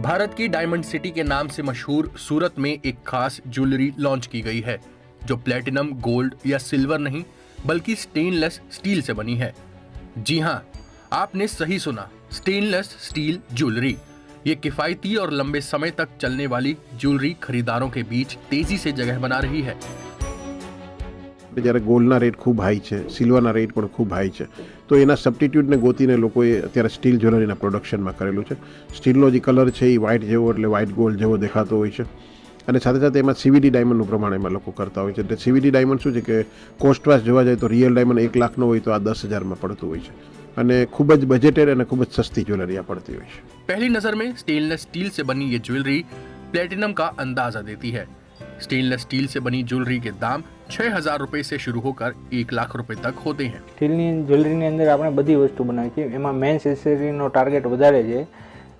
भारत की diamond city के नाम से मशहूर सूरत में एक खास ज्वेलरी लॉन्च की गई है, जो प्लेटिनम, गोल्ड या सिल्वर नहीं, बल्कि स्टेनलेस स्टील से बनी है। जी हाँ आपने सही सुना, स्टेनलेस स्टील ज्वेलरी। ये किफायती और लंबे समय तक चलने वाली ज्वेलरी खरीदारों के बीच तेज़ी से जगह बना रही है। છે જ્યારે ગોલ્ડના રેટ ખૂબ હાઈ છે સિલ્વરના રેટ પણ ખૂબ હાઈ છે, તો એના સબ્ટિટ્યૂટને ગોતીને લોકોએ અત્યારે સ્ટીલ જ્વેલરીના પ્રોડક્શનમાં કરેલું છે. સ્ટીલનો જે કલર છે એ વ્હાઇટ જેવો એટલે વ્હાઇટ ગોલ્ડ જેવો દેખાતો હોય છે. અને સાથે સાથે એમાં સીવીડી ડાયમંડનું પ્રમાણ એમાં લોકો કરતા હોય છે. એટલે સીવીડી ડાયમંડ શું છે કે કોસ્ટવાઇઝ જોવા જાય તો રિયલ ડાયમંડ એક લાખનો હોય તો આ દસ હજારમાં પડતું હોય છે. અને ખૂબ જ બજેટેડ અને ખૂબ જ સસ્તી જ્વેલરી આ પડતી હોય છે. પહેલી નજર મેં સ્ટીલ સ્ટીલ સે બની યે જ્વેલરી પ્લેટિનમ કા અંદાઝા દેતી હૈ. स्टेनलेस स्टील से बनी ज्वेलरी के दाम छह हजार रुपए से शुरू होकर एक लाख रुपए तक होते हैं સ્ટીલની જ્વેલરીની અંદર આપણે બધી વસ્તુ બનાવીએ છીએ એમાં મેન્સ એસેસરીનો ટાર્ગેટ વધારે છે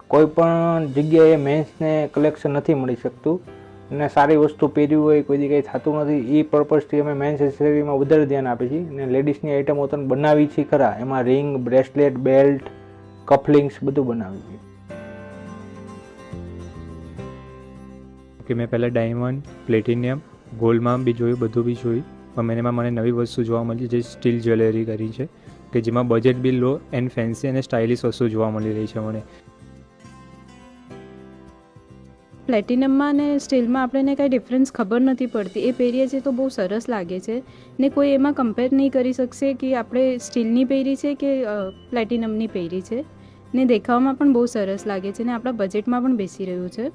કોઈ પણ જગ્યાએ મેન્સને કલેક્શન નથી મળી શકતું અને સારી વસ્તુ પહેર્યું હોય કોઈ દી કંઈ થતું નથી એ પર્પઝથી અમે મેન્સ એસેસરીમાં વધારે ધ્યાન આપીએ છીએ અને લેડીઝની આઇટમો તો બનાવી છીએ ખરા એમાં રિંગ બ્રેસલેટ બેલ્ટ કફલિંગ્સ બધું બનાવી છીએ કે મેં પહેલાં ડાયમંડ પ્લેટિનિયમ ગોલ્ડમાં બી જોયું, બધું બી જોયું. પણ મેં એમાં મને નવી વસ્તુ જોવા મળી, જે સ્ટીલ જ્વેલરી કરી છે, કે જેમાં budget below and fancy અને સ્ટાઇલિશ વસ્તુ જોવા મળી રહી છે મને. પ્લેટિનમમાં અને સ્ટીલમાં આપણને કાંઈ ડિફરન્સ ખબર નથી પડતી. એ પહેરીએ છીએ તો બહુ સરસ લાગે છે. ને કોઈ એમાં કમ્પેર નહીં કરી શકશે કે આપણે સ્ટીલની પહેરી છે કે પ્લેટિનમની પહેરી છે. ને દેખાવામાં પણ બહુ સરસ લાગે છે ને આપણા બજેટમાં પણ બેસી રહ્યું છે.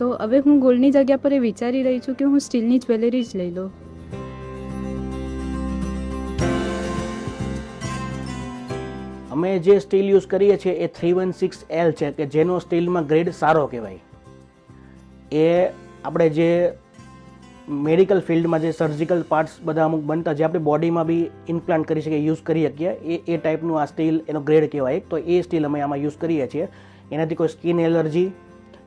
તો હવે હું ગોલ્ડની જગ્યા પર એ વિચારી રહી છું કે હું સ્ટીલની જ્વેલરી જ લઈ લઉં. અમે જે સ્ટીલ યુઝ કરીએ છીએ એ થ્રી વન સિક્સ એલ છે કે જેનો સ્ટીલમાં ગ્રેડ સારો કહેવાય. એ આપણે જે મેડિકલ ફિલ્ડમાં જે સર્જિકલ પાર્ટ્સ બધા અમુક બનતા જે આપણે બોડીમાં બી ઇમ્પ્લાન્ટ કરી શકીએ, યુઝ કરી શકીએ, એ એ ટાઈપનું આ સ્ટીલ એનો ગ્રેડ કહેવાય. તો એ સ્ટીલ અમે આમાં યુઝ કરીએ છીએ. એનાથી કોઈ સ્કિન એલર્જી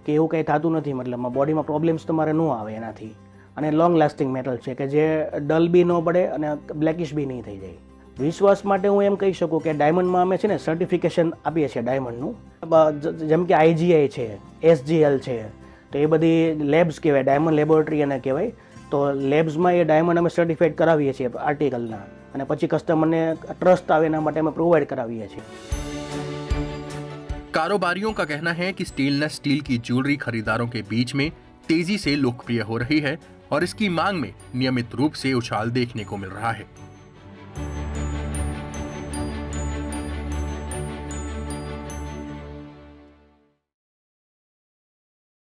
કે એવું કંઈ થતું નથી મતલબમાં બોડીમાં પ્રોબ્લેમ્સ તમારે ન આવે એનાથી. અને લોંગ લાસ્ટિંગ મેટલ છે કે જે ડલ બી ન પડે અને બ્લેકિશ બી નહીં થઈ જાય. વિશ્વાસ માટે હું એમ કહી શકું કે ડાયમંડમાં અમે છે ને સર્ટિફિકેશન આપીએ છીએ ડાયમંડનું જેમ કે આઈજીઆઈ છે એસજીએલ છે, તો એ બધી લેબ્સ કહેવાય ડાયમંડ લેબોરેટરી એને કહેવાય. તો લેબ્સમાં એ ડાયમંડ અમે સર્ટિફાઈડ કરાવીએ છીએ આર્ટિકલના અને પછી કસ્ટમરને ટ્રસ્ટ આવે એના માટે અમે પ્રોવાઈડ કરાવીએ છીએ. कारोबारियों का कहना है कि स्टेनलेस स्टील की ज्वेलरी खरीदारों के बीच में तेजी से लोकप्रिय हो रही है और इसकी मांग में नियमित रूप से उछाल देखने को मिल रहा है